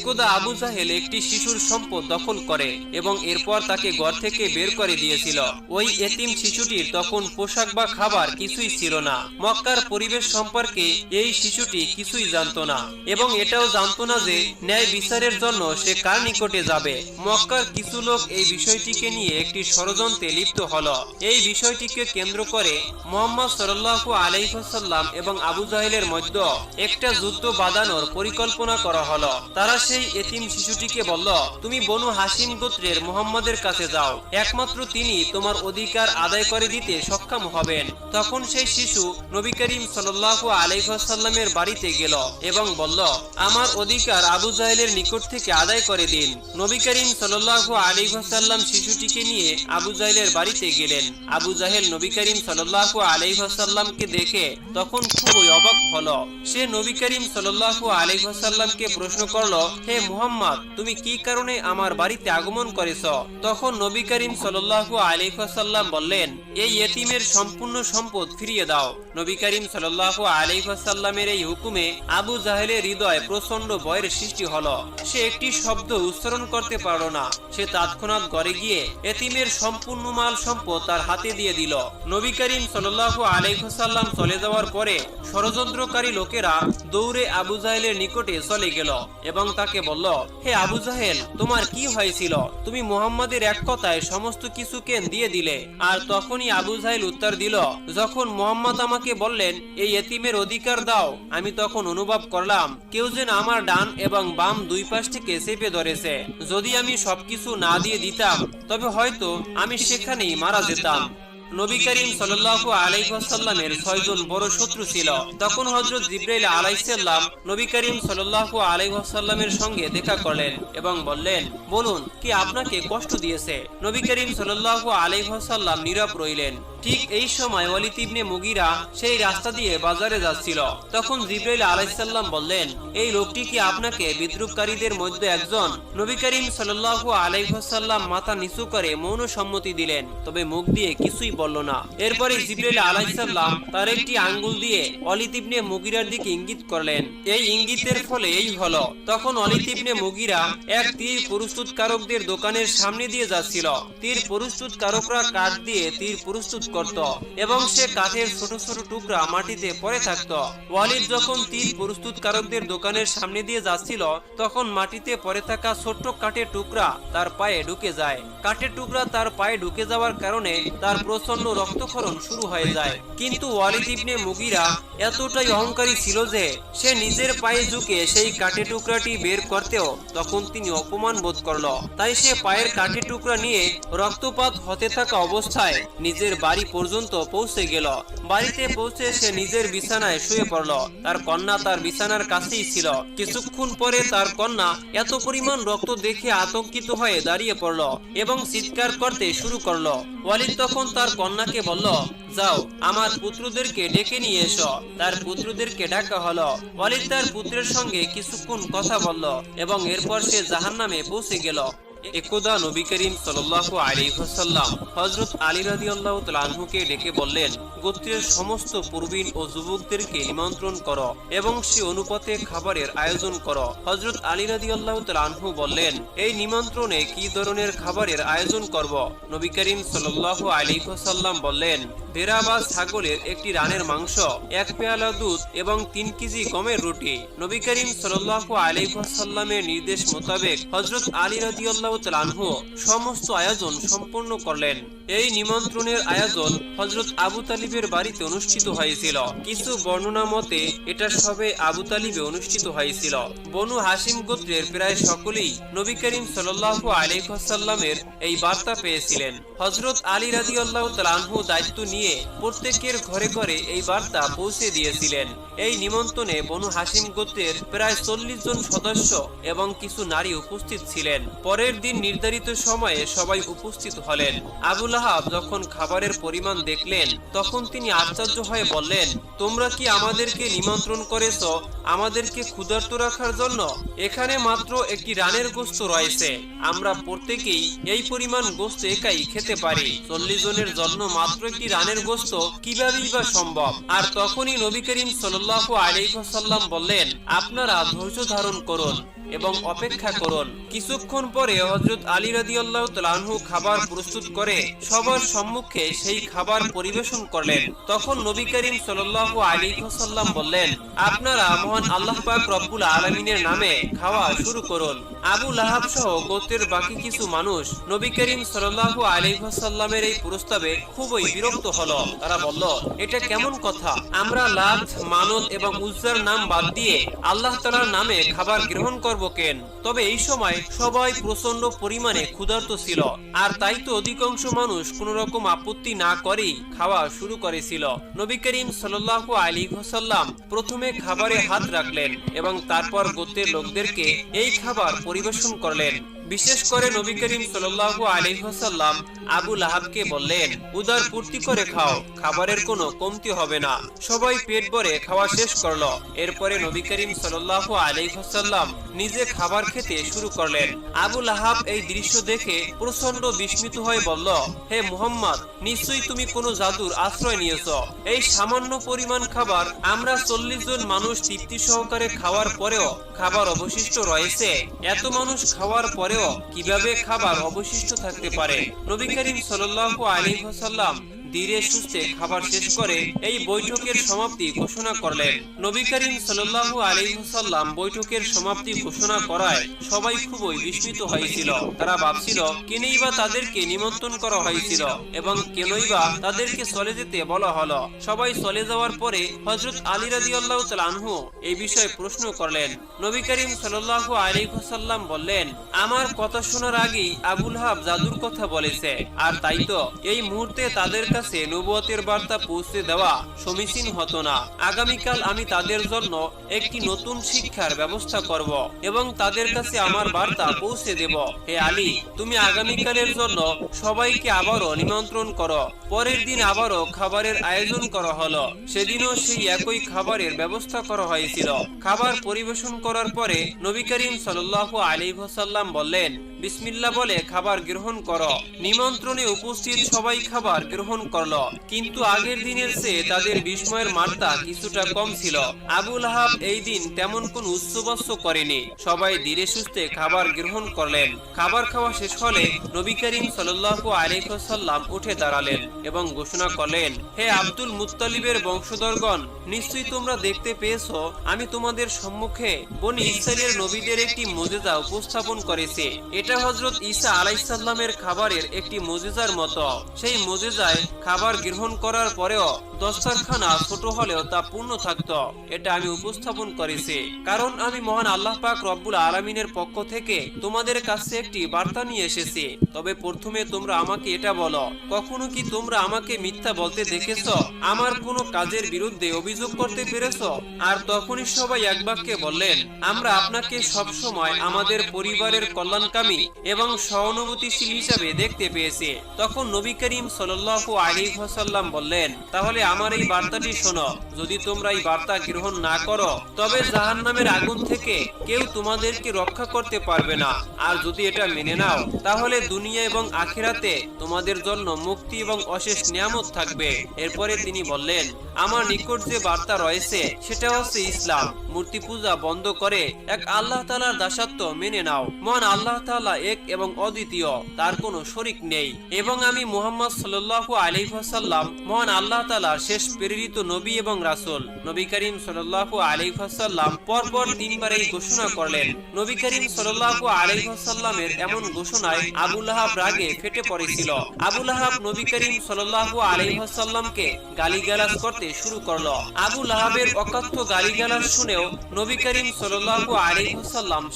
একদা আবু জাহেল একটি শিশুর সম্পদ দখল করে এবং এরপর তাকে ঘর থেকে বের করে দিয়েছিল। ওই এতিম শিশুটির তখন পোশাক বা খাবার কিছুই ছিল না। মক্কার পরিবেশ সম্পর্কে এই শিশুটি কিছুই জানতো না এবং এটাও জানতো না যে ন্যায় বিচারের জন্য সে কার নিকটে যাবে। মক্কার কিছু লোক এই বিষয়টিকে নিয়ে একটি ষড়যন্ত্রে লিপ্ত হলো। এই বিষয়টিকে কেন্দ্র করে মোহাম্মদ সাল্লাল্লাহু আলাইহাল্লাম এবং আবু জাহেলের মধ্যে একটা যুদ্ধ বাঁধানোর পরিকল্পনা করা হলো। তারা সেই এতিম শিশুটিকে বলল, তুমি বনু হাসিম গোত্রের মুহাম্মাদের কাছে যাও। একমাত্র তিনি তোমার অধিকার আদায় করে দিতে সক্ষম হবেন। তখন সেই শিশু নবী করিম সাল্লাল্লাহু আলাইহাল্লামের বাড়িতে গেল এবং বলল, আমার অধিকার আবু জাহেলের নিকট থেকে আদায় করে দিন। নবী করিম সাল্লাল্লাহু আলাইহাল্লাম শিশুটিকে নিয়ে আবু জাহেলের বাড়িতে গেলেন। আবু জাহেল নবী করিম সাল্লাল্লাহু আলাইহাল্লামকে দেখে তখন খুবই অবাক হলো। সে নবী করিম সাল্লাল্লাহু আলাইহাল্লামকে প্রশ্ন করল হে মুহাম্মদ, তুমি কি কারণে আমার বাড়িতে আগমন করেছ? তখন নবী করিম সাল্লাল্লাহু আলাইহাল্লাম বললেন, এই এতিমের সম্পূর্ণ সম্পদ ফিরিয়ে দাও। নবী করিম সাল্লাল্লাহু আলাইহাল্লামের এই হুকুমে আবু জাহেলের হৃদয়ে প্রচণ্ড ভয়ের সৃষ্টি হলো। সে একটি শব্দ উচ্চারণ করতে পারল না। সে তৎক্ষণাৎ ঘরে গিয়ে এতিমের সম্পূর্ণ মাল সম্পদ তার হাতে দিয়ে দিল। নবী করিম সাল্লাল্লাহু আলাইহাল্লাম চলে যাওয়ার পরে ষড়যন্ত্রকারী লোকেরা দৌড়ে আবু জাহেলের নিকটে চলে গেল এবং তাকে বলল, হে আবু জাহেল, তোমার কি হয়েছিল? তুমি মুহাম্মাদের এক কথায় সমস্ত কিছু কেন দিয়ে দিলে। আর তখনই আবু জাহেল উত্তর দিল, যখন মোহাম্মদ আমাকে বললেন, এই এতিমের অধিকার দাও, আমি তখন অনুভব করলাম, কেউ যেন আমার ডান এবং বাম দুই পাশ থেকে চেপে ধরেছে। যদি আমি সবকিছু না দিয়ে দিতাম, তবে হয়তো আমি সেখানেই মারা যেতাম। নবী করিম সাল্লাল্লাহু আলাইসাল্লামের ছয়জন বড় শত্রু ছিল। তখন হজরত জিব্রাইল আলাইসাল্লাম নবী করিম সাল আলাইসাল্লামের সঙ্গে দেখা করলেন এবং বললেন, বলুন, কি আপনাকে কষ্ট দিয়েছে? নবী করিম সাল আলাইসাল্লাম নীরব রইলেন। ঠিক এই সময় ওয়ালিদ ইবনে মুগিরা সেই রাস্তা দিয়ে বাজারে যাচ্ছিল। তখন জিব্রাইল আলাইসাল্লাম বললেন, এই লোকটি কি আপনাকে বিদ্রুপকারীদের মধ্যে একজন? নবী করিম সাল্লাল্লাহু আলাইহাল্লাম মাথা নিচু করে মৌন সম্মতি দিলেন, তবে মুখ দিয়ে কিছুই বলল না। এরপরে জিব্রাইল আলাইসাল্লাম তার একটি আঙ্গুল দিয়ে অলিদ ইবনে মুগিরার দিকে ইঙ্গিত করলেন। এই ইঙ্গিতের ফলে এই হলো, তখন অলিদ ইবনে মুগিরা এক তীর প্রস্তুতকারকদের দোকানের সামনে দিয়ে যাচ্ছিল। তীর প্রস্তুতকারকরা কাঠ দিয়ে তীর প্রস্তুত করত এবং সে কাঠের ছোট ছোট টুকরা মাটিতে পড়ে থাকত। ওয়ালিদ যখন তীর প্রস্তুতকারকদের দোকানের সামনে দিয়ে যাচ্ছিল, তখন মাটিতে পড়ে থাকা ছোট্ট কাঠের টুকরা তার পায়ে ঢুকে যায়। কাঠের টুকরা তার পায়ে ঢুকে যাওয়ার কারণে তার প্রচণ্ড রক্তক্ষরণ শুরু হয়ে যায়। কিন্তু ওয়ালিদ ইবনে মুগিরা এতটাই অহংকারী ছিল যে, সে নিজের পায়ে ঝুঁকে সেই কাঠের টুকরাটি বের করতেও তখন তিনি অপমান বোধ করল। তাই সে পায়ের কাঠের টুকরা নিয়ে রক্তপাত হতে থাকা অবস্থায় নিজের বাড়ি পর্যন্ত পৌঁছে গেল। বাড়িতে পৌঁছে সে নিজের বিছানায় শুয়ে পড়ল। তার কন্যা তার বিছানার কাছেই ছিল। কিছুক্ষণ পরে তার কন্যা এত পরিমাণ রক্ত দেখে আতঙ্কিত হয়ে দাঁড়িয়ে পড়ল এবং চিৎকার করতে শুরু করল। ওয়ালিদ তখন তার কন্যাকে বলল, যাও, আমার পুত্রদেরকে ডেকে নিয়ে এসো। তার পুত্রদেরকে ডাকা হলো। ওয়ালিদ তার পুত্রের সঙ্গে কিছুক্ষণ কথা বলল এবং এরপর সে জাহান্নামে পৌঁছে গেল। একদা নবী করিম সাল্লাল্লাহু আলাইহি ওয়াসাল্লাম হযরত আলী রাদিয়াল্লাহু তাআলা আনহুকে ডেকে বললেন, গোত্রের সমস্ত প্রবীণ ও যুবকদেরকে নিমন্ত্রণ করো এবং সে অনুপাতে খাবারের আয়োজন করো। হযরত আলী রাদিয়াল্লাহু তাআলা আনহু বললেন, এই নিমন্ত্রণে কি ধরনের খাবারের আয়োজন করব? নবী করিম সাল্লাল্লাহু আলাইহি ওয়াসাল্লাম বললেন ভেড়া বা ছাগলের একটি রানের মাংস, এক পেয়ালা দুধ এবং তিন কেজি গমের রুটি। নবী করিম সাল্লাল্লাহু আলাইহি ওয়াসাল্লামের নির্দেশ মোতাবেক হযরত আলী রাদিয়াল্লাহু তাআলা সমস্ত আয়োজন সম্পূর্ণ করলেন। এই নিমন্ত্রণের আয়োজন হযরত আবু তালিবের বাড়িতে অনুষ্ঠিত হয়েছিল। কিছু বর্ণনা মতে, এটা সবে আবু তালিবে অনুষ্ঠিত হয়েছিল। বনু হাসিম গোত্রের প্রায় সকলেই নবী করিম সাল্লাল্লাহু আলাইহি ওয়াসাল্লামের এই বার্তা পেয়েছিলেন। হযরত আলী রাদিয়াল্লাহু তাআলা আনহু দায়িত্ব নিয়ে প্রত্যেকের ঘরে ঘরে এই বার্তা পৌঁছে দিয়েছিলেন। এই নিমন্ত্রণে বনু হাসিম গোত্রের প্রায় চল্লিশ জন সদস্য এবং কিছু নারী উপস্থিত ছিলেন। পরের দিন নির্ধারিত সময়ে সবাই উপস্থিত হলেন। আবুল আহাব যখন খাবারের পরিমাণ দেখলেন, তখন তিনি আশ্চর্য হয়ে বললেন, তোমরা কি আমাদেরকে নিমন্ত্রণ করেছ? আমাদেরকে ক্ষুধার্ত রাখার জন্য? এখানে মাত্র একটি রানের গোস্ত রয়েছে। আমরা প্রত্যেকেই এই পরিমাণ গোস্ত একাই খেতে পারি। চল্লিশ জনের জন্য মাত্র একটি রানের প্রাণের গোস্ত কিভাবেই বা সম্ভব? আর তখনই নবী করিম সাল্লাল্লাহু আলাইহি ওয়াসাল্লাম বললেন, আপনারা ধৈর্য ধারণ করুন এবং অপেক্ষা করুন। কিছুক্ষণ পরে হজরত আলী রাদিয়াল্লাহু তাআলাহু খাবার প্রস্তুত করে সবার সম্মুখে সেই খাবার পরিবেশন করলেন। তখন নবী করিম সাল্লাল্লাহু আলাইহি ওয়াসাল্লাম বললেন, আপনারা মহান আল্লাহ পাক রব্বুল আলামিনের নামে খাওয়া শুরু করুন। আবু লাহাব সহ গোত্রের বাকি কিছু মানুষ নবী করিম সাল্লাল্লাহু আলাইহি ওয়াসাল্লামের এই প্রস্তাবে খুবই বিরক্ত তারা বলল, এটা কেমন কথা? আমরা মানত এবং উজ্জার নাম বাদ দিয়ে আল্লাহ তাআলার নামে খাবার গ্রহণ করব কেন? তবে এই সময় সবাই প্রচণ্ড পরিমাণে ক্ষুধার্ত ছিল। আর তাই তো অধিকাংশ মানুষ কোন রকম আপত্তি না করেই খাওয়া শুরু করেছিল। নবী করিম সাল্লাল্লাহু আলাইহি ওয়াসাল্লাম প্রথমে খাবারে হাত রাখলেন এবং তারপর গোত্রের লোকদেরকে এই খাবার পরিবেশন করলেন। বিশেষ করে নবী করিম সাল্লাল্লাহু আলাইহি ওয়াসাল্লাম আবু লাহাবকে বললেন, উদার পূর্তি করে খাও, খাবারের কোনো কমতি হবে না। সবাই পেট ভরে খাওয়া শেষ করল। এরপরে নবী করিম সাল্লাল্লাহু আলাইহি ওয়াসাল্লাম নিজে খাবার খেতে শুরু করলেন। আবু লাহাব এই দৃশ্য দেখে প্রচণ্ড বিস্মিত হয়ে বলল, হে মুহাম্মদ, নিশ্চয়ই তুমি কোনো জাদুর আশ্রয় নিয়েছো। এই সামান্য পরিমাণ খাবার আমরা চল্লিশ জন মানুষ তৃপ্তি সহকারে খাওয়ার পরেও খাবার অবশিষ্ট রয়েছে। এত মানুষ খাওয়ার পরেও কীভাবে খাবার অবশিষ্ট থাকতে পারে? নবী করিম সাল্লাল্লাহু আলাইহি ওয়াসাল্লাম ধীরে সুস্থে খাবার শেষ করে এই বৈঠকের সমাপ্তি ঘোষণা করলেন। নবী করিম সাল্লাল্লাহু আলাইহি ওয়াসাল্লাম বৈঠকের সমাপ্তি ঘোষণা করায় সবাই খুবই বিস্মিত হয়েছিল। তারা ভাবছিল, কেনই বা তাদেরকে নিমন্ত্রণ করা হয়েছিল এবং কেনই বা তাদেরকে চলে যেতে বলা হলো? সবাই চলে যাওয়ার পরে হযরত আলী রাদিয়াল্লাহু তাআলা আনহু এই বিষয়ে প্রশ্ন করলেন। নবী করিম সাল্লাল্লাহু আলাইহি ওয়াসাল্লাম বললেন, আমার কথা শোনার আগেই আবুল হাব জাদুর কথা বলেছে। আর তাই তো, এই মুহূর্তে তাদের কাছে নবুয়তের বার্তা পৌঁছে দেওয়া সমীচীন হতো না। আগামীকাল আমি তাদের জন্য একটি নতুন শিক্ষার ব্যবস্থা করব এবং তাদের কাছে আমার বার্তা পৌঁছে দেব। হে আলী, তুমি আগামীকালের জন্য সবাইকে আবারও নিমন্ত্রণ করো। পরের দিন আবারও খাবারের আয়োজন করা হলো। সেদিনও সেই একই খাবারের ব্যবস্থা করা হয়েছিল। খাবার পরিবেশন করার পরে নবী করিম সাল্লাল্লাহু আলাইহি ওয়াসাল্লাম বললেন, বিসমিল্লাহ বলে খাবার গ্রহণ করো। নিমন্ত্রণে উপস্থিত সবাই খাবার গ্রহণ করল। কিন্তু আগের দিনের চেয়ে তাদের বিস্ময়ের মাত্রা কিছুটা কম ছিল। আবুল আহাব এই দিন তেমন কোন উচ্চবাস্য করেনি। সবাই ধীরে সুস্থে খাবার গ্রহণ করলেন। খাবার খাওয়া শেষ হলে নবী করিম সাল্লাল্লাহু আলাইহি ওয়াসাল্লাম উঠে দাঁড়ালেন এবং ঘোষণা করলেন, হে আব্দুল মুত্তালিবের বংশধরগণ, নিশ্চয়ই তোমরা দেখতে পেয়েছ, আমি তোমাদের সম্মুখে বনি ইসরায়েলের নবীদের একটি মুজিজা উপস্থাপন করেছে। এটা হজরত ঈসা আলাইসাল্লামের খাবারের একটি মুজিজার মতো। সেই মুজিজায় খাবার গ্রহণ করার পরেও দস্তরখানা ছোট হলেও তা পূর্ণ থাকতো। এটা আমি উপস্থাপন করেছি। কারণ আমি মহান আল্লাহ পাক রব্বুল আলমিনের পক্ষ থেকে তোমাদের কাছে একটি বার্তা নিয়ে এসেছি। তবে প্রথমে তোমরা আমাকে এটা বলো, কখনো কি তোমরা আমাকে মিথ্যা বলতে দেখেছ? আমার কোনো কাজের বিরুদ্ধে অভিযোগ করতে পেরেছ? আর তখনই সবাই এক বাক্যে বললেন, আমরা আপনাকে সব সময় আমাদের পরিবারের কল্যাণকামী এবং সহানুভূতিশীল হিসাবে দেখতে পেয়েছি। তখন নবী করিম সাল্লাল্লাহু ওয়াসাল্লাম বললেন, তাহলে আমার এই বার্তাটি শোনো। যদি তোমরা এই বার্তা গ্রহণ না করো, তবে জাহান্নামের আগুন থেকে কেউ তোমাদেরকে রক্ষা করতে পারবে না। আর যদি এটা মেনে নাও, তাহলে দুনিয়া এবং আখিরাতে তোমাদের জন্য মুক্তি এবং অশেষ নিয়ামত থাকবে। এরপরে তিনি বললেন, আমার নিকট যে বার্তা রয়েছে, সেটা হচ্ছে ইসলাম। মূর্তি পূজা বন্ধ করে এক আল্লাহ তালার দাসত্ব মেনে নাও। মহান আল্লাহ তাআলা এক এবং অদ্বিতীয়, তার কোনো শরিক নেই। এবং আমি মুহাম্মদ সাল্লাল্লাহু আলাইহি ওয়াসাল্লাম, মহান আল্লাহ তাআলার শেষ প্রেরিত নবী এবং রাসূল, নবী করিম সাল্লাল্লাহু আলাইহি ওয়াসাল্লাম পরপর তিনবার এই ঘোষণা করলেন। নবী করিম সাল্লাল্লাহু আলাইহি ওয়াসাল্লামের এমন ঘোষণায় আবু লাহাব রাগে ফেটে পড়েছিল। আবু লাহাব নবী করিম সাল্লাল্লাহু আলাইহি ওয়াসাল্লামকে গালিগালাজ করতে শুরু করল। আবু লাহাবের অকথ্য গালিগালাজ শুনেও নবী করিম সাল্লাল্লাহু আলাইহি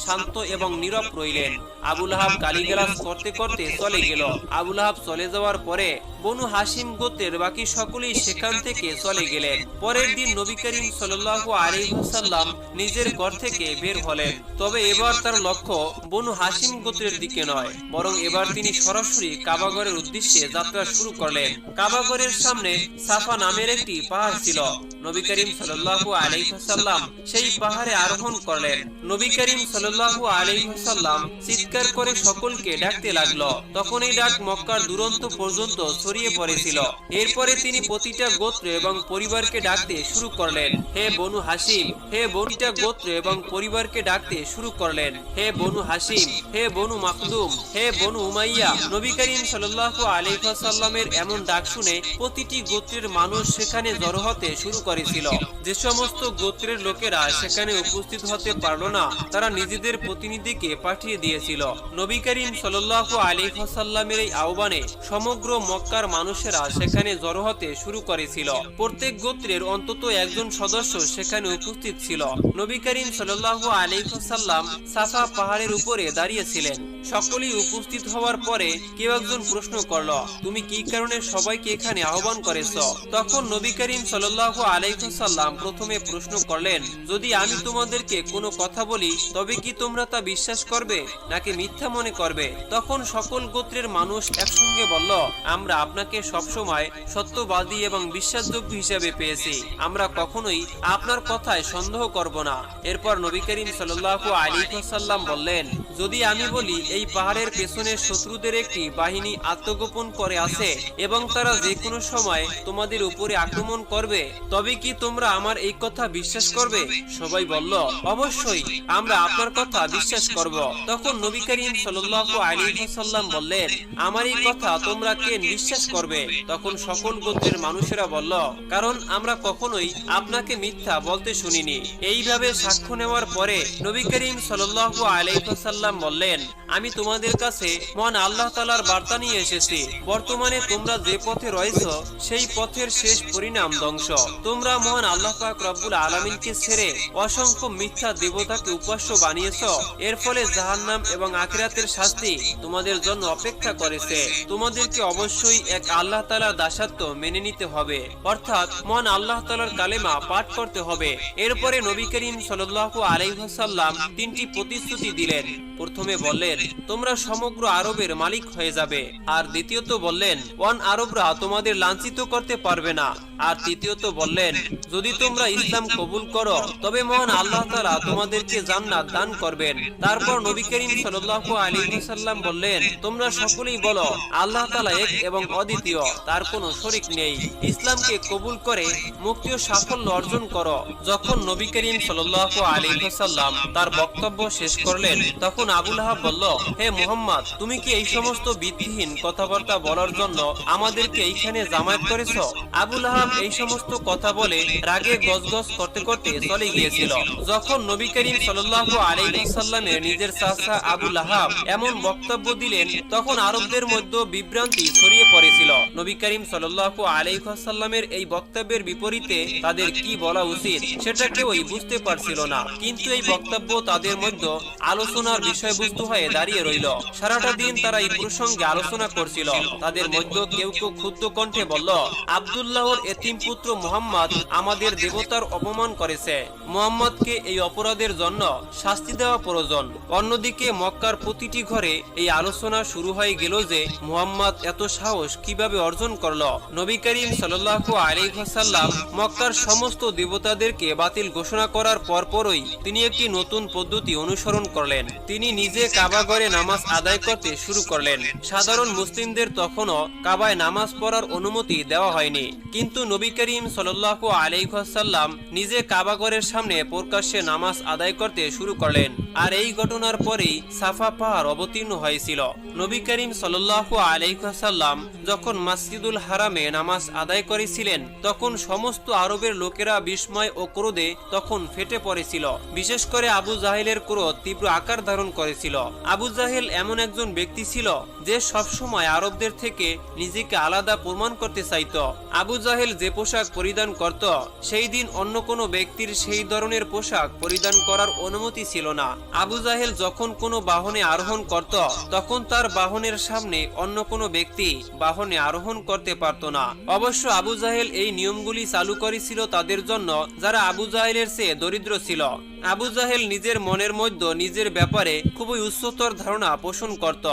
শান্ত এবং নীরব রইলেন। আবু লাহাব গালিগালাজ করতে করতে চলে গেল। আবু লাহাব চলে যাওয়ার পরে বনু হাসিম গোত্রের বাকি সকলেই সেখান থেকে চলে গেলেন। পরের দিন নবী করিম সাল্লাল্লাহু আলাইহি ওয়াসাল্লাম নিজের ঘর থেকে বের হলেন। তবে এবার তার লক্ষ্য বনু হাসিম গোত্রের দিকে নয়, বরং এবার তিনি সরাসরি কাবাগরের উদ্দেশ্যে যাত্রা শুরু করলেন। কাবাগরের সামনে সাফা নামের একটি পাহাড় ছিল। নবী করিম সাল্লাল্লাহু আলাইহি ওয়াসাল্লাম সেই পাহাড়ে আরোহণ করলেন। নবী করিম সাল্লাল্লাহু আলাইহি ওয়াসাল্লাম চিৎকার করে সকলকে ডাকতে লাগল। তখন এই ডাক মক্কার দুরন্ত পর্যন্ত ছড়িয়ে পড়েছিল এরপরে তিনি প্রতিটা গোত্র এবং পরিবারকে ডাকতে শুরু করলেন। হে বনু হাসিম, হে বনুটা গোত্র এবং পরিবারকে ডাকতে শুরু করলেন। হে বনু হাসিম, হে বনু মাকদুম, হে বনু উমাইয়া। নবী করিম সাল্লাল্লাহু আলাইহি ওয়াসাল্লামের এমন ডাক শুনে প্রতিটি গোত্রের মানুষ সেখানে জড়ো হতে শুরু করেছিল। যে সমস্ত গোত্রের লোকেরা সেখানে উপস্থিত হতে পারল না, তারা নিজেদের প্রতিনিধিকে পাঠিয়ে দিয়েছিল। নবী করিম সাল্লাল্লাহু আলাইহি ওয়াসাল্লামের এই আহ্বানে সমগ্র মক্কার মানুষেরা সেখানে জড়ো হতে শুরু করেছিল। প্রত্যেক গোত্রের অন্তত একজন সদস্য সেখানে উপস্থিত ছিল। নবী করিম সাল্লাল্লাহু আলাইহি ওয়াসাল্লাম সাফা পাহাড়ের উপরে দাঁড়িয়েছিলেন। সকলেই উপস্থিত হওয়ার পরে কেউ একজন প্রশ্ন করল, তুমি কি কারণে সবাইকে এখানে আহ্বান করেছ? তখন নবী করিম সাল্লাল্লাহু আলাইহি ওয়াসাল্লাম প্রথমে প্রশ্ন করলেন, যদি আমি তোমাদেরকে কোনো কথা বলি, তবে কি তোমরা তা বিশ্বাস করবে নাকি মিথ্যা মনে করবে? তখন সকল গোত্রের মানুষ একসঙ্গে বলল, আমরা আপনাকে সবসময় সত্যবাদী এবং বিশ্বাসযোগ্য হিসেবে পেয়েছি। আমরা কখনোই আপনার কথায় সন্দেহ করব না। এরপর নবী করিম সাল্লাল্লাহু আলাইহি ওয়াসাল্লাম বললেন, যদি আমি বলি, এই পাহাড়ের পেছনে শত্রুদের একটি বাহিনী আত্মগোপন করে আছে এবং তারা যে কোনো সময় তোমাদের উপরে আক্রমণ করবে, তবে কি তোমরা আমার এই কথা বিশ্বাস করবে? সবাই বলল, অবশ্যই, আমরা আপনার কথা বিশ্বাস করব। তখন নবী করিম সাল্লাল্লাহু আলাইহি ওয়াসাল্লাম বললেন, আমার এই কথা তোমরা কে বিশ্বাস করবে? তখন সকল গোত্রের মানুষেরা বলল, কারণ আমরা কখনোই আপনাকে মিথ্যা বলতে শুনিনি। এইভাবে সাক্ষ্য নেওয়ার পরে নবী করিম সাল্লাল্লাহু আলাইহি ওয়াসাল্লাম বললেন, আমি তোমাদের কাছে মহান আল্লাহ তালার বার্তা নিয়ে এসেছি। বর্তমানে তোমরা যে পথে রয়েছ, সেই পথের শেষ পরিণাম ধ্বংস। তোমরা মহান আল্লাহ পাক রব্বুল আলামিনকে ছেড়ে অসংখ্য মিথ্যা দেবতাকে উপাস্য বানিয়েছ। এর ফলে জাহান্নাম এবং আখিরাতের শাস্তি তোমাদের জন্য অপেক্ষা করেছে। তোমাদেরকে অবশ্যই এক আল্লাহ তালার দাসাত্ব মেনে নিতে হবে। অর্থাৎ মহান আল্লাহ তালার কালেমা পাঠ করতে হবে। এরপরে নবী করিম সাল্লাল্লাহু আলাইহি ওয়াসাল্লাম তিনটি প্রতিশ্রুতি দিলেন। প্রথমে বললেন, তোমরা সমগ্র আরবের মালিক হয়ে যাবে। আর দ্বিতীয়ত বললেন, ওয়ান আরবরা তোমাদের লাঞ্ছিত করতে পারবে না। আর তৃতীয়ত বললেন, যদি তোমরা ইসলাম কবুল করো, তবে মহান আল্লাহ তাআলা তোমাদেরকে জান্নাত দান করবেন। তারপর নবী করিম সাল্লাল্লাহু আলাইহি ওয়াসাল্লাম বললেন, তোমরা সকলেই বলো, আল্লাহ তাআলা এক এবং অদ্বিতীয়। তার কোনো শরীক নেই। ইসলামকে কবুল করে মুক্তি ও সাফল্য অর্জন করো। যখন নবী করিম সাল্লাল্লাহু আলাইহি ওয়াসাল্লাম তার বক্তব্য শেষ করলেন, তখন আবুল আহাব বলল, হে মুহাম্মদ, তুমি কি এই সমস্ত ভিত্তিহীন কথাবার্তা বলার জন্য আমাদেরকে এইখানে জামায়াত করেছ? আবুল আহাব এই সমস্ত কথা বলে রাগে গজগজ করতে করতে চলে গিয়েছিল। যখন নবী করিম সাল্লাল্লাহু আলাইহি ওয়াসাল্লামের নিজের চাচা আবুল আহাব এমন বক্তব্য দিলেন, তখন আরবদের মধ্যে বিভ্রান্তি ছড়িয়ে পড়েছিল। নবী করিম সাল্লাল্লাহু আলাইহি ওয়াসাল্লামের এই বক্তব্যের বিপরীতে তাদের কি বলা উচিত সেটা কেউই বুঝতে পারছিল না। কিন্তু এই বক্তব্য তাদের মধ্যে আলোচনার বিষয়বস্তু হয়ে দাঁড়িয়ে রইল। সারাটা দিন তারা এই প্রসঙ্গে আলোচনা করছিল। তাদের মধ্যে কেউ কেউ ক্ষুদ্র কণ্ঠে বলল, আব্দুল্লাহর এতিম পুত্র মোহাম্মদ আমাদের দেবতার অপমান করেছে। মোহাম্মদকে এই অপরাধের জন্য শাস্তি দেওয়া প্রয়োজন। অন্যদিকে মক্কার প্রতিটি ঘরে এই আলোচনা শুরু হয়ে গেল যে মোহাম্মদ এত সাহস কীভাবে অর্জন করল। নবী করিম সাল্লাল্লাহু আলাইহি ওয়াসাল্লাম মক্কার সমস্ত দেবতাদেরকে বাতিল ঘোষণা করার পরপরই তিনি একটি নতুন পদ্ধতি অনুসরণ করলেন। তিনি নিজে কাবাগরে নামাজ আদায় করতে শুরু করলেন। সাধারণ মুসলিমদের তখনও কাবায় নামাজ পড়ার অনুমতি দেওয়া হয়নি। কিন্তু নবী করিম সাল্লাল্লাহু আলাইহি ওয়াসাল্লাম নিজে কাবাগরের সামনে প্রকাশ্যে নামাজ আদায় করতে শুরু করলেন। আর এই ঘটনার পরেই সাফা পাহাড় অবতীর্ণ হয়েছিল। নবী করিম সাল্লাল্লাহু আলাইহি সাল্লাম যখন মাসজিদুল হারামে নামাজ আদায় করেছিলেন, তখন সমস্ত আরবের লোকেরা বিস্ময় ও ক্রোধে তখন ফেটে পড়েছিল। বিশেষ করে আবু জাহেলের ক্রোধ তীব্র আকার ধারণ করেছিল। আবু জাহেল এমন একজন ব্যক্তি ছিল যে সবসময় আরবদের থেকে নিজেকে আলাদা প্রমাণ করতে চাইত। আবু জাহেল যে পোশাক পরিধান করত, সেই দিন অন্য কোনো ব্যক্তির সেই ধরনের পোশাক পরিধান করার অনুমতি ছিল না। আবু জাহেল যখন কোনো বাহনে আরোহণ করত, তখন তার বাহনের সামনে অন্য কোনো ব্যক্তি বাহনে আরোহণ করতে পারত না। অবশ্য আবু জাহেল এই নিয়মগুলি চালু করেছিল তাদের জন্য, যারা আবু জাহেলের চেয়ে দরিদ্র ছিল। আবু জাহেল নিজের মনের মধ্যে নিজের ব্যাপারে খুবই উচ্চতর ধারণা পোষণ করত।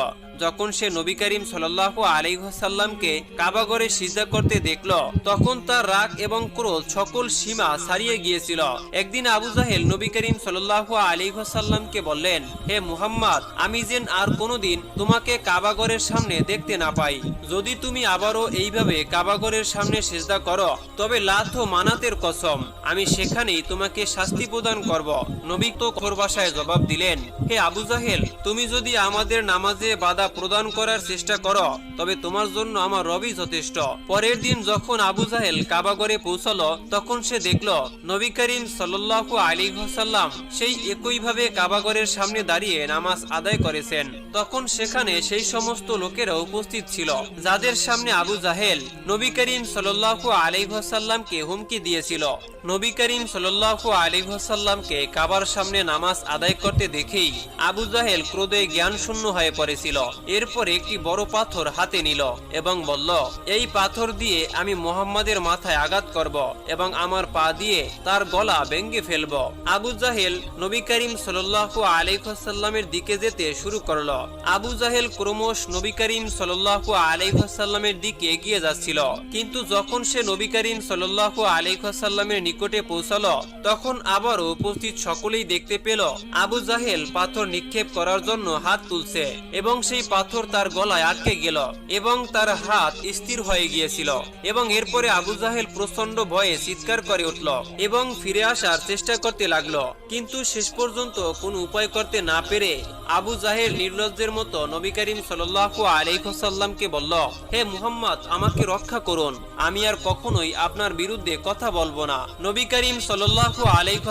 যখন সে নবী করিম সাল্লাহ আলাইসাল্লামকে কাবাগরে সিজা করতে দেখল, তখন তার রাগ এবং ক্রোধ সকল সীমা ছাড়িয়ে গিয়েছিল। একদিন আবু জাহেল নবী করিম সাল্লাহ আলাইসাল্লামকে বললেন, হে মুহাম্মদ, আমি যেন আর কোনোদিন তোমাকে কাবাগরের সামনে দেখতে না পাই। যদি তুমি আবারও এইভাবে কাবাগরের সামনে সেজদা করো, তবে লাথ মানাতের কসম, আমি সেখানেই তোমাকে শাস্তি প্রদান করব। নবী তো খোর ভাষায় জবাব দিলেন, হে আবু জাহেল, তুমি যদি আমাদের নামাজে বাধা প্রদান করার চেষ্টা করো, তবে তোমার জন্য আমার রবি যথেষ্ট। পরের দিন যখন আবু জাহেল কাবাগরে পৌঁছালো, তখন সে দেখল, নবী করিম সাল্লাল্লাহু আলাইহি ওয়াসাল্লাম সেই একইভাবে কাবাগরের সামনে দাঁড়িয়ে নামাজ আদায় করেছেন। তখন সেখানে সেই সমস্ত লোকেরা উপস্থিত ছিল, যাদের সামনে আবু জাহেল নবী করিম সাল্লাল্লাহু আলাইহি ওয়াসাল্লামকে হুমকি দিয়েছিল। নবী করিম সাল্লাল্লাহু আলাইহি ওয়াসাল্লামকে কাবার সামনে নামাজ আদায় করতে দেখেই আবু জাহেল ক্রোধে জ্ঞান শূন্য হয়ে পড়েছিল। এরপর একটি বড় পাথর হাতে নিল এবং বলল, এই পাথর দিয়ে আমি মোহাম্মদের মাথায় আঘাত করব এবং আমার পা দিয়ে তার গলা ভেঙ্গে ফেলব। আবু জাহেল নবী করিম সাল্লাল্লাহু আলাইহি ওয়াসাল্লামের দিকে যেতে শুরু করল। আবু জাহেল ক্রমশ নবী করিম সাল্লাল্লাহু আলাইহি ওয়াসাল্লামের দিকে এগিয়ে যাচ্ছিল। কিন্তু যখন সে নবী করিম সাল্লাল্লাহু আলাইহি ওয়াসাল্লামের নিকটে পৌঁছালো, তখন আবারও উপস্থিত সকলেই দেখতে পেল, আবু জাহেল পাথর নিক্ষেপ করার জন্য হাত তুলছে এবং সেই পাথর তার গলায় আটকে গেল এবং তার হাত স্থির হয়ে গিয়েছিল এবং এরপরে আবু জাহেল প্রচণ্ড ভয়ে চিৎকার করে উঠল এবং ফিরে আসার চেষ্টা করতে লাগল। কিন্তু শেষ পর্যন্ত কোনো উপায় করতে না পেরে আবু জাহেল নির্লজ্জের মতো নবী করিম সাল্লাল্লাহু আলাইহি বলল, হে মুহাম্মদ, আমাকে রক্ষা করুন। আমি আর কখনোই আপনার বিরুদ্ধে কথা বলব না। নবী করিম সাল্লাল্লাহু আলাইহি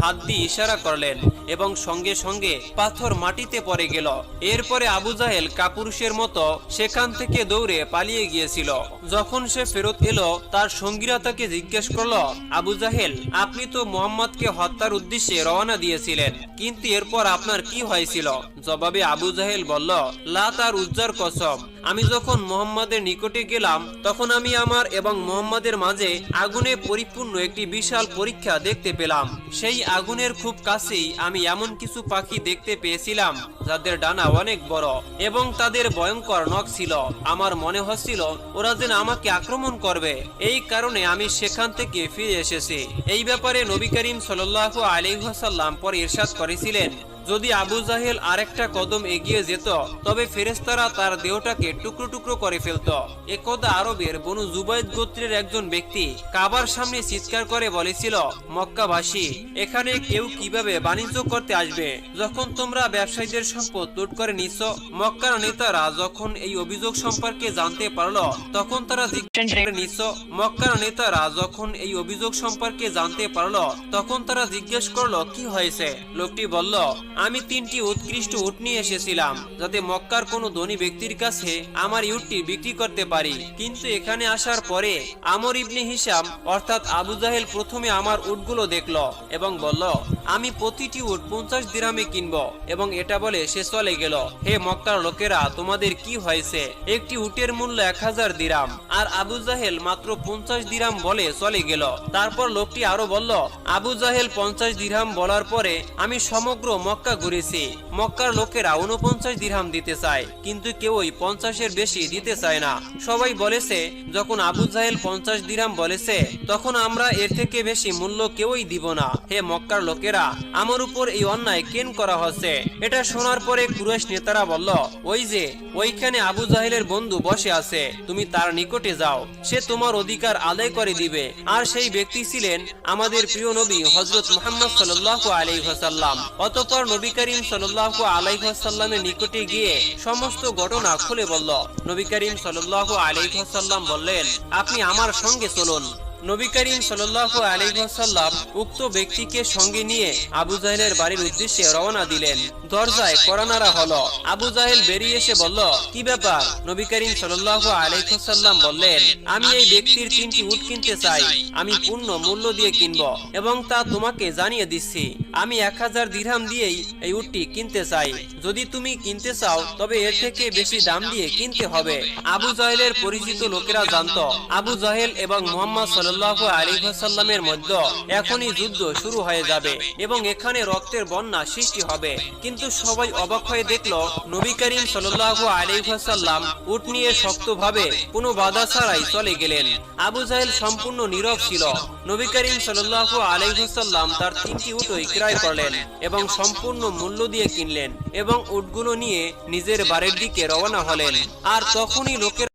হাত দিয়ে ইশারা করলেন এবং সঙ্গে সঙ্গে পাথর মাটিতে পড়ে গেল। এরপরে আবু জাহেল কাপুরুষের মতো সেখান থেকে দৌড়ে পালিয়ে গিয়েছিল। যখন সে ফেরত এলো, তার সঙ্গীরা তাকে জিজ্ঞেস করল, আবু জাহেল, আপনি তো মোহাম্মদকে হত্যার উদ্দেশ্যে রওনা দিয়েছিলেন, কিন্তু এরপর আপনার কি হয়েছিল? জবাবে আবু জাহেল বলল, লা তার উজ্জার কসম। আমি যখন মোহাম্মদের নিকটে গেলাম, তখন আমি আমার এবং মোহাম্মদের মাঝে আগুনে পরিপূর্ণ একটি বিশাল পরীক্ষা দেখতে পেলাম। সেই আগুনের খুব কাছেই আমি এমন কিছু পাখি দেখতে পেয়েছিলাম, যাদের ডানা অনেক বড় এবং তাদের ভয়ঙ্কর নখ ছিল। আমার মনে হচ্ছিল, ওরা যেন আমাকে আক্রমণ করবে। এই কারণে আমি সেখান থেকে ফিরে এসেছি। এই ব্যাপারে নবী করিম সাল্লাল্লাহু আলাইহি ওয়াসাল্লাম পরে ইরশাদ করেছিলেন। যদি আবু জাহেল আরেকটা কদম এগিয়ে যেত, তবে ফেরেস্তারা তার দেহটাকে টুকরো টুকরো করে ফেলত। একদা আরবের বনু জুবাইদ গোত্রের একজন ব্যক্তি কাবার সামনে চিৎকার করে বলেছিল, মক্কাবাসী, এখানে কেউ কীভাবে বাণিজ্য করতে আসবে? যখন তোমরা ব্যবসায়ীদের সম্পদ লুট করে নিচ্ছ, মক্কার নেতারা যখন এই অভিযোগ সম্পর্কে জানতে পারল, তখন তারা নিচ্ছ, মক্কার নেতারা যখন এই অভিযোগ সম্পর্কে জানতে পারল, তখন তারা জিজ্ঞেস করল, কি হয়েছে? লোকটি বলল আমি তিনটি উৎকৃষ্ট উট নিয়ে এসেছিলাম, যাতে মক্কার কোনো ধনী ব্যক্তির কাছে আমার ইউটটি বিক্রি করতে পারি। কিন্তু এখানে আসার পরে আমর ইবনে হিসাম অর্থাৎ আবু জাহেল প্রথমে আমার উটগুলো দেখল এবং বলল, আমি প্রতিটি উট পঞ্চাশ দিরামে কিনবো এবং এটা বলে সে চলে গেল। হে মক্কার লোকেরা, তোমাদের কি হয়েছে? একটি উটের মূল্য এক হাজার দিরাম। আর আবু জাহেল মাত্র পঞ্চাশ দিরাম বলে চলে গেল। তারপর লোকটি আরও বলল, আবু জাহেল পঞ্চাশ দিরহাম বলার পরে আমি সমগ্র মক্কা ঘুরেছি। মক্কার লোকেরা উনপঞ্চাশ দিরহাম দিতে চায়, কিন্তু কেউই পঞ্চাশের বেশি দিতে চায় না। সবাই বলেছে, যখন আবু জাহেল পঞ্চাশ দিরহাম বলেছে, তখন আমরা এর থেকে বেশি মূল্য কেউই দিব না। হে মক্কার লোকেরা, আমার উপর এই অন্যায় কেন করা হচ্ছে? এটা শোনার পরে কুরেশ নেতারা বলল, ওই যে, ওইখানে আবু জাহেলের বন্ধু বসে আছে, তুমি তার নিকটে যাও। সে তোমার অধিকার আদায় করে দিবে। আর সেই ব্যক্তি ছিলেন আমাদের প্রিয় নবী হজরত মোহাম্মদ সাল্লাল্লাহু আলাইহি ওয়াসাল্লাম। অতঃপর নবী করিম সাল্লাল্লাহু আলাইহি ওয়াসাল্লামের নিকটে গিয়ে সমস্ত ঘটনা খুলে বলল। নবী করিম সাল্লাল্লাহু আলাইহি ওয়াসাল্লাম বললেন, আপনি আমার সঙ্গে চলুন। নবী করিম সাল্লাল্লাহু আলাইহি ওয়াসাল্লাম উক্ত ব্যক্তিকে সঙ্গে নিয়ে আবু জাহেলের বাড়ির উদ্দেশ্যে রওনা দিলেন। দরজায় করানারা হলো। আবু জাহেল বেরিয়ে এসে বলল, কি ব্যাপার? নবী করিম সাল্লাল্লাহু আলাইহি ওয়াসাল্লাম বললেন, আমি এই ব্যক্তির তিনটি উট কিনতে চাই। আমি পূর্ণ মূল্য দিয়ে কিনব এবং তা তোমাকে জানিয়ে দিচ্ছি। আমি এক হাজার দিরহাম দিয়েই এই উটটি কিনতে চাই। যদি তুমি কিনতে চাও, তবে এর থেকে বেশি দাম দিয়ে কিনতে হবে। আবু জাহেলের পরিচিত লোকেরা জানতো, আবু জাহেল এবং মোহাম্মদ সাল্লাল্লাহু সাল্লাল্লাহু আলাইহি ওয়াসাল্লামের মধ্যে এখনই যুদ্ধ শুরু হয়ে যাবে এবং এখানে রক্তের বন্যা সৃষ্টি হবে। কিন্তু সবাই অবাক হয়ে দেখল, নবী করিম সাল্লাল্লাহু আলাইহি ওয়াসাল্লাম উট নিয়ে শক্তভাবে কোনো বাধা ছাড়াই চলে গেলেন। আবু জাহেল সম্পূর্ণ নীরব ছিল। নবী করিম সাল্লাল্লাহু আলাইহি ওয়াসাল্লাম তার তিনটি উটই ক্রয় করলেন এবং সম্পূর্ণ মূল্য দিয়ে কিনলেন এবং উটগুলো নিয়ে নিজের বাড়ির দিকে রওনা হলেন। আর তখনই লোকের